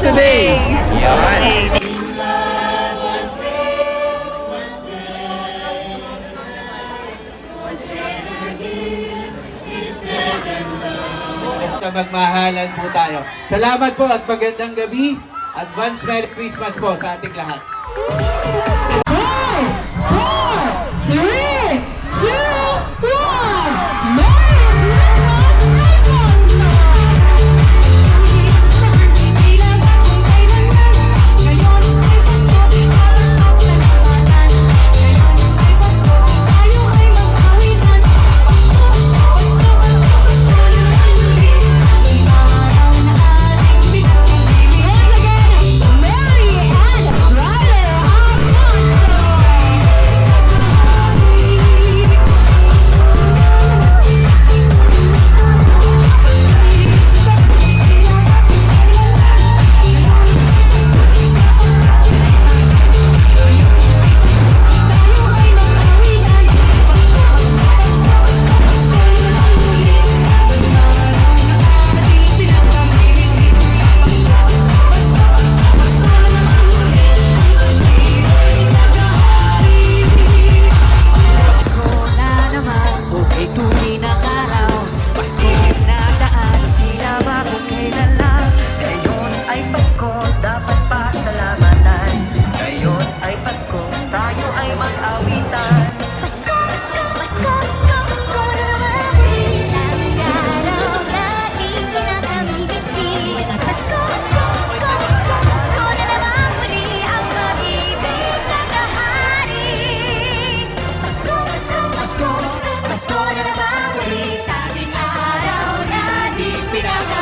today. Yan. Basta magmahalan po tayo. Salamat po at magandang gabi. Advance Merry Christmas po sa ating lahat. Happy now.